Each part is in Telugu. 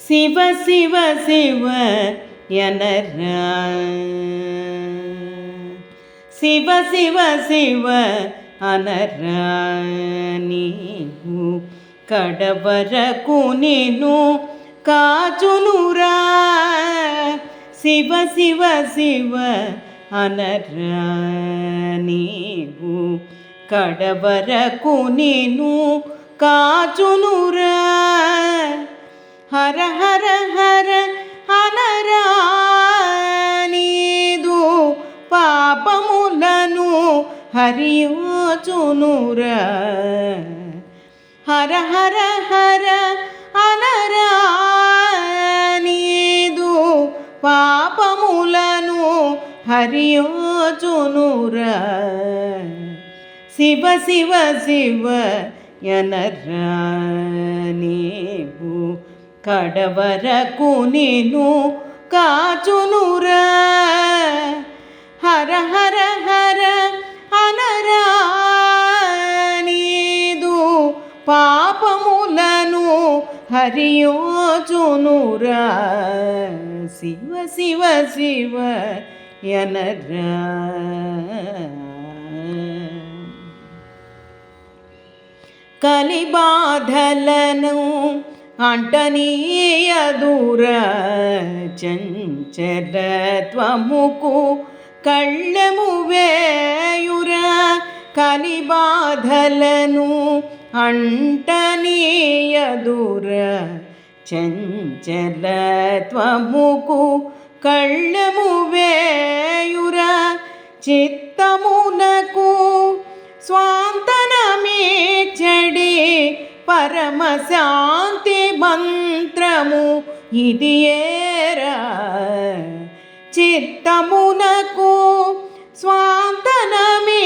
శివ శివ శివ ఎనరా శివ శివ శివ అనరా నీవు కడవరకు నేను కాచునురా శివ శివ శివ అనరా నీవు కడవరకు నేను కాచునురా హర హర హర అనరానీదు పాపములను హరియోచునుర హర హర హర అనరానీదు పాపములను హరియోచునుర శివ శివ శివ ఎనరా నీవు కడవరకు నేను కాచునురా హర హర హర అనరా నీదు పాపములను హరియోచునురా శివ శివ శివ ఎనరా కలిబాధలను అంటనీయదుర చంచరత్వముకు కళ్ళము వేయుర కలిబాధలను అంటనీయదుర చంచలత్వముకు కళ్ళము వేయుర చిత్తమున పరమశాంతి మంత్రము ఇది ఏరా. చిత్తమునకు స్వాంతనమే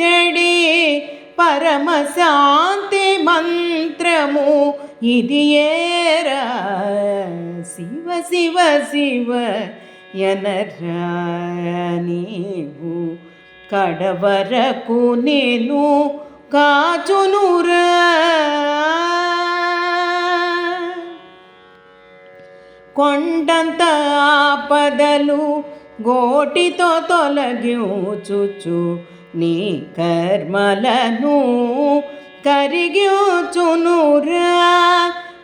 చెడి. పరమశాంతి మంత్రము ఇది ఏరా. శివ శివ శివ ఎనరా నీవు కడవరకు నేను కాచునురా. కొండంత ఆపదలు గోటితో తొలగించుచు నీ కర్మలను కరిగించునురా.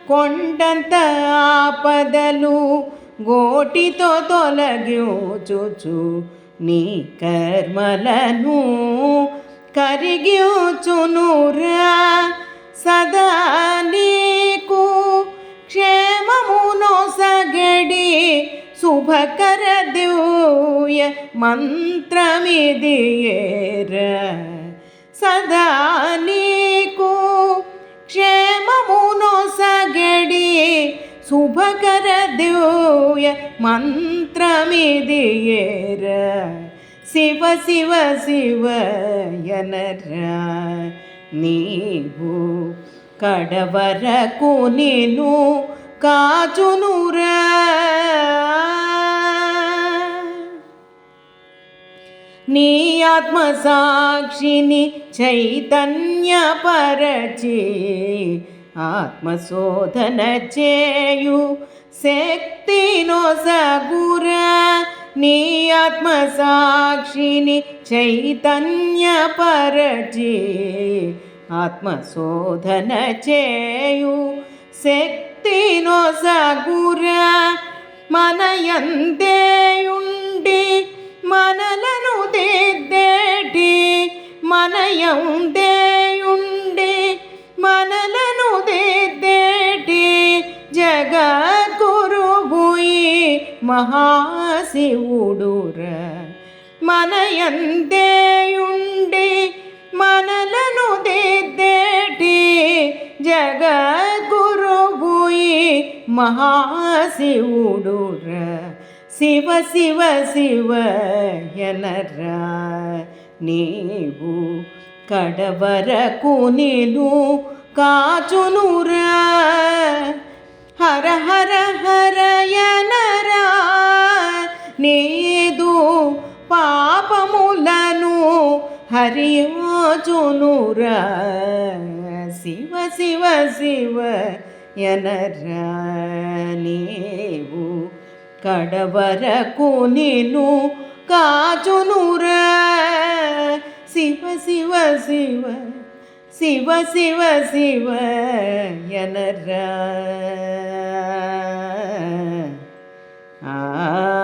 కొండంత ఆపదలు గోటితో తొలగించుచు నీ కర్మలను కరిగించునురా. దివ్య మంత్రమిది సదా నీకు క్షేమమును సగడి శుభకర దివ్య మంత్రమిది శివ శివ శివ ఎనరా నీవు కడవరకు నేను కాచునురా. నీ ఆత్మసాక్షిని చైతన్యపరచి ఆత్మశోధన చేయు శక్తినో సగురా నీ ఆత్మసాక్షిని చైతన్యపరచి ఆత్మశోధన చేయు శక్తినో సగురా మనయందేయుండి మనలను దిద్దేటి మనయందేయుండి మనలను దిద్దేటి జగద్గురుబుయి మహాశివుడుర. మనయందేయుండి మనలను దిద్దేటి జగద్గురుబుయి మహాశివుడుర. శివ శివ శివ ఎనరా నీవు కడవరకు నేను కాచునురా హర హర హర ఎనరా నీదు పాపములను హరియోచునురా శివ శివ శివ ఎనరా కడవరకునిను కాచునురా శివ శివ శివ శివ శివ శివ ఎనరా ఆ